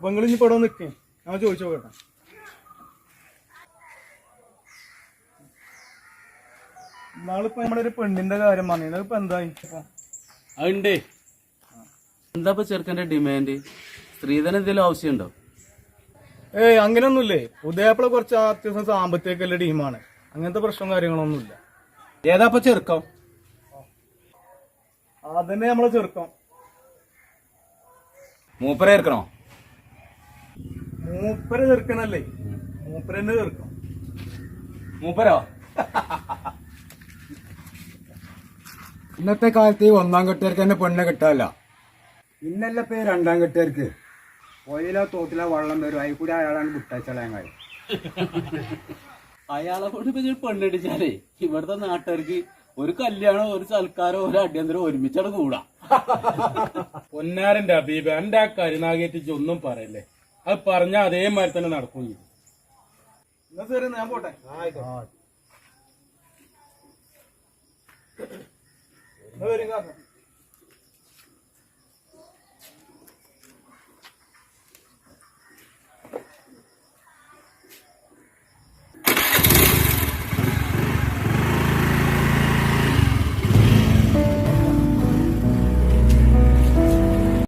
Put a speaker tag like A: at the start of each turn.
A: അപ്പൊ നിങ്ങൾ ഇനി ഇവിടെ നിൽക്കേ ഞാൻ ചോദിച്ചു നോക്കട്ടെ. നാളിപ്പോ നമ്മുടെ ഒരു പെണ്ണിന്റെ കാര്യം പറഞ്ഞു. ഇപ്പൊ എന്തായി?
B: അതുണ്ടേ. എന്താ ഇപ്പൊ ചെറുക്കന്റെ ഡിമാൻഡ് സ്ത്രീധനം എന്തെങ്കിലും ആവശ്യമുണ്ടോ?
A: ഏയ് അങ്ങനെയൊന്നുമില്ലേ? ഉദയപ്പള കുറച്ച് അത്യാവശ്യം സാമ്പത്തികമൊക്കെ ടീമാണ്. അങ്ങനത്തെ പ്രശ്നം കാര്യങ്ങളൊന്നുമില്ല.
B: ഏതാ ഇപ്പൊ ചെറുക്കം?
A: അതന്നെ നമ്മളെ ചെറുക്കം.
B: മൂപ്പര ചേർക്കണോ
A: മൂപ്പര ചെറുക്കനല്ലേ മൂപ്പരന്നെ തീർക്കും.
B: മൂപ്പരോ?
C: ഇന്നത്തെ കാലത്ത് ഈ ഒന്നാം കെട്ടുകാർക്ക് തന്നെ പെണ്ണ് കിട്ടാല്ല ഇന്നല്ല പേ രണ്ടാം കെട്ടുകാർക്ക്? ഒയിലോ തോട്ടിലോ വെള്ളം വരും. അതിൽ കൂടി അയാളാണ് വിട്ടയച്ചളയാൻ കാര്യം
B: അയാളെ കൊണ്ട് ഇപ്പൊ പെണ്ണടിച്ചാലേ ഇവിടുത്തെ നാട്ടുകാർക്ക് ഒരു കല്യാണം ഒരു സൽക്കാരം ഒരു അടിയന്തരം ഒരുമിച്ചാണ് കൂടാ.
D: പൊന്നാരന്റെ അബീബ് എന്റെ ആ കരുനാഗേറ്റിച്ച് ഒന്നും പറയല്ലേ? അത് പറഞ്ഞ അതേമാതിരി തന്നെ നടക്കും ചെയ്തു
A: എന്നാ ശരി ഞാൻ പോട്ടെ? ആയിക്കോട്ടെ.